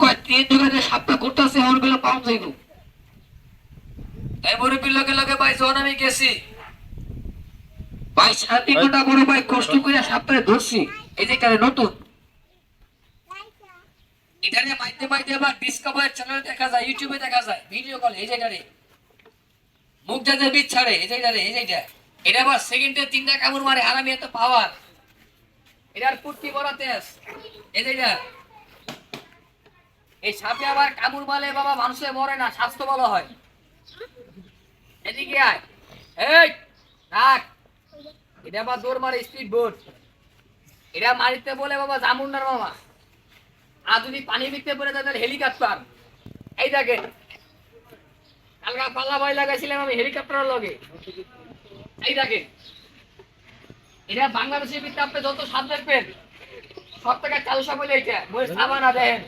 কয় তিন দোকানে সাপটা ঘুরতেছে আমার পাউন যাইব। এই মুরব্বীর লগে লগে ভাই যখন আমি গেছি। ভাই সাড়ে ঘণ্টা বড় ভাই কষ্ট করে সাপটা ধরছি। এই যে কারে নতুন। এটারে মাইতে মাইতে আবার ডিসকভার চ্যানেলে দেখা যায় ইউটিউবে দেখা যায় ভিডিও কল এই মুখ যাতে বিচ ছাড়ে এই যেটারে এই যেটা এটা আবার সেকেন্ডে তিনটা কামড় মারে হারামি এত পাওয়ার এটার পুটকি বড় তেজ এই যেটা এই সাপে আবার কামড় মারলে বাবা, মানুষে মরে না, স্বাস্থ্য ভালো হয়। এদিকে আয়। এই, রাখ। এটা আবার দৌড় মারে স্পিড বোট এটা মারিতে বলে, বাবা জামুন্ডার মামা আর যদি পানি পড়ে তাদের হেলিকপ্টার। এই কালকা পাল্লা ভয় লাগাইছিলাম আমি হেলিকপ্টারের লগে। এই দেখেন, এটা বাংলাদেশের যত সাপ দেখবেন সব থেকে চালু সাপ হইলে এইটা। বই সাবানা দেখেন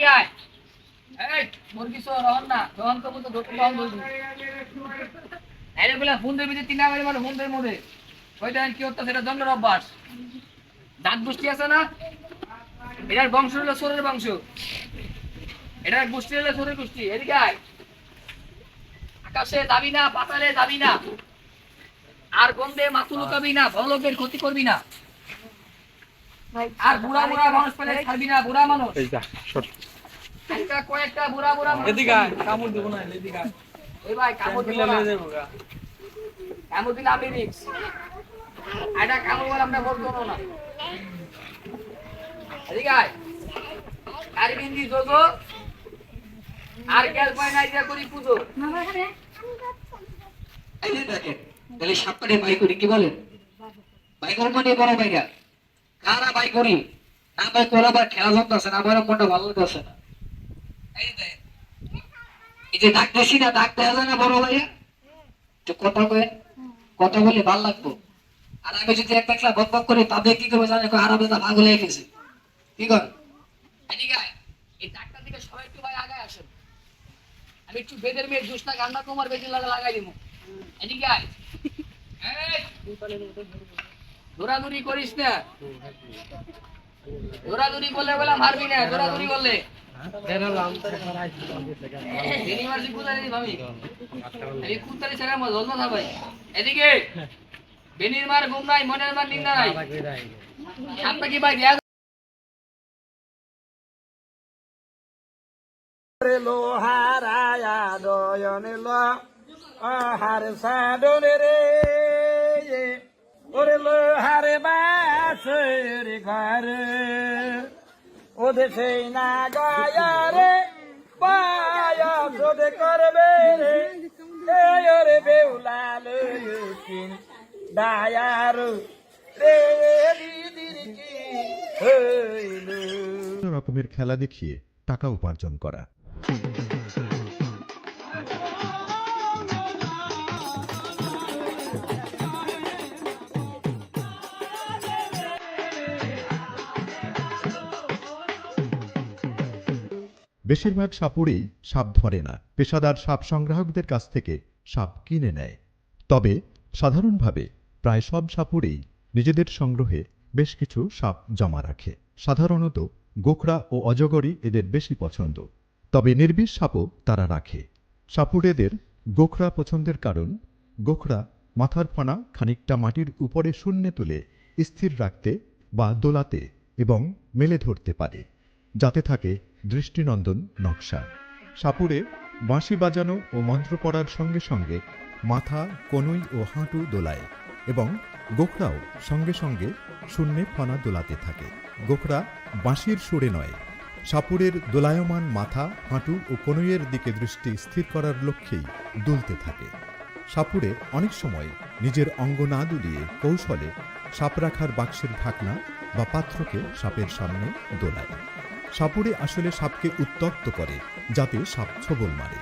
এদিকে আয় এই মুরগি সহ রহন না রহন কবু তো ঢুকতে পাওয়া বলবি। এর বলে ফোন দেবি যে তিন আগে ফোন দেবে মধ্যে। ওই দেখেন কি হতো সেটা দণ্ডের অভ্যাস। দাঁত গোষ্ঠী আছে না? এটার বংশ হলো সোরের বংশ। এটার গোষ্ঠী হলো সোরের গোষ্ঠী। এদিকে আয়। আকাশে যাবি না পাতালে যাবি না। আর গন্ধে মাথু লুকাবি না বড়লোকের ক্ষতি করবি না। আর বুড়া বুড়া মানুষ পেলে ছাড়বি না বুড়া মানুষ। একটা কয়েকটা বুড়া বুড়া এদিকে কামড় দেবো না এদিকে আয়। এই ভাই কামড় দিল না। যাব গা। কামড় দিলে আমি রিক্স এটা কামড় বলে আমরা বলতো না। এদিকে আর বিন্দি আর পায় দিয়া করি পুজো। এই যে দেখেন তাহলে সাপটা বাই করি কি বলেন? বাই মানে বড় কারা বাই করি? না বাই করে আবার খেলা জমতেছে না আমার মনটা ভালো লাগতেছে না। এই যে ডাক না ডাক দেওয়া না বড় ভাইয়া? একটু কথা কয়ে। কথা বলে ভালো লাগবো। আর আমি যদি একটা একলা বক বক করি তাদের কি করব জানে? আর আমি ভাগ হয়ে গেছে। কি কর? একটু ভাই আগায় আসেন। বেদের লাগাই দিব। এদিকে আয় দৌড়াদৌড়ি করিস না। দৌড়াদৌড়ি করলে বলে মারবি না, দৌড়াদৌড়ি করলে। এদিকে বেনির ঘুম নাই মনের মার নিন্দা নাই সাপটা কি ভাই দেয়া ওরে লোহারায়া দয়নে লো আহার সাডনে রে ওরে লোহারে বাসের ঘর ও দেশে না গায়া রে, পায়া সোদে করবে রে। ওরে বেউলাল কিন দায়ার রে রকমের খেলা দেখিয়ে টাকা উপার্জন করা। বেশিরভাগ সাপুরেই সাপ ধরে না। পেশাদার সাপ সংগ্রাহকদের কাছ থেকে সাপ কিনে নেয়। তবে সাধারণভাবে প্রায় সব সাপুরেই নিজেদের সংগ্রহে বেশ কিছু সাপ জমা রাখে। সাধারণত গোখরা ও অজগরই এদের বেশি পছন্দ। তবে নির্বিষ সাপও তারা রাখে। সাপুড়েদের গোখরা পছন্দের কারণ, গোখরা মাথার ফানা খানিকটা মাটির উপরে শূন্যে তুলে স্থির রাখতে বা দোলাতে এবং মেলে ধরতে পারে, যাতে থাকে দৃষ্টিনন্দন নকশা। সাপুরে বাঁশি বাজানো ও মন্ত্র পড়ার সঙ্গে সঙ্গে মাথা, কনুই ও হাঁটু দোলায় এবং গোখরাও সঙ্গে সঙ্গে শূন্যে ফনা দোলাতে থাকে। গোখরা বাঁশির সুরে নয়, সাপুরের দোলায়মান মাথা, হাঁটু ও কনুইয়ের দিকে দৃষ্টি স্থির করার লক্ষ্যেই দুলতে থাকে। সাপুরে অনেক সময় নিজের অঙ্গ না দুলিয়ে কৌশলে সাপ রাখার বাক্সের ঢাকনা বা পাত্রকে সাপের সামনে দোলায়। সাপুরে আসলে সাপকে উত্তপ্ত করে, যাতে সাপ ছবল মারে।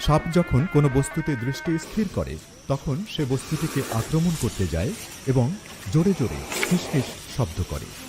সাপ যখন কোনো বস্তুতে দৃষ্টি স্থির করে, তখন সে বস্তুটিকে আক্রমণ করতে যায় এবং জোরে জোরে ফিসফিস শব্দ করে।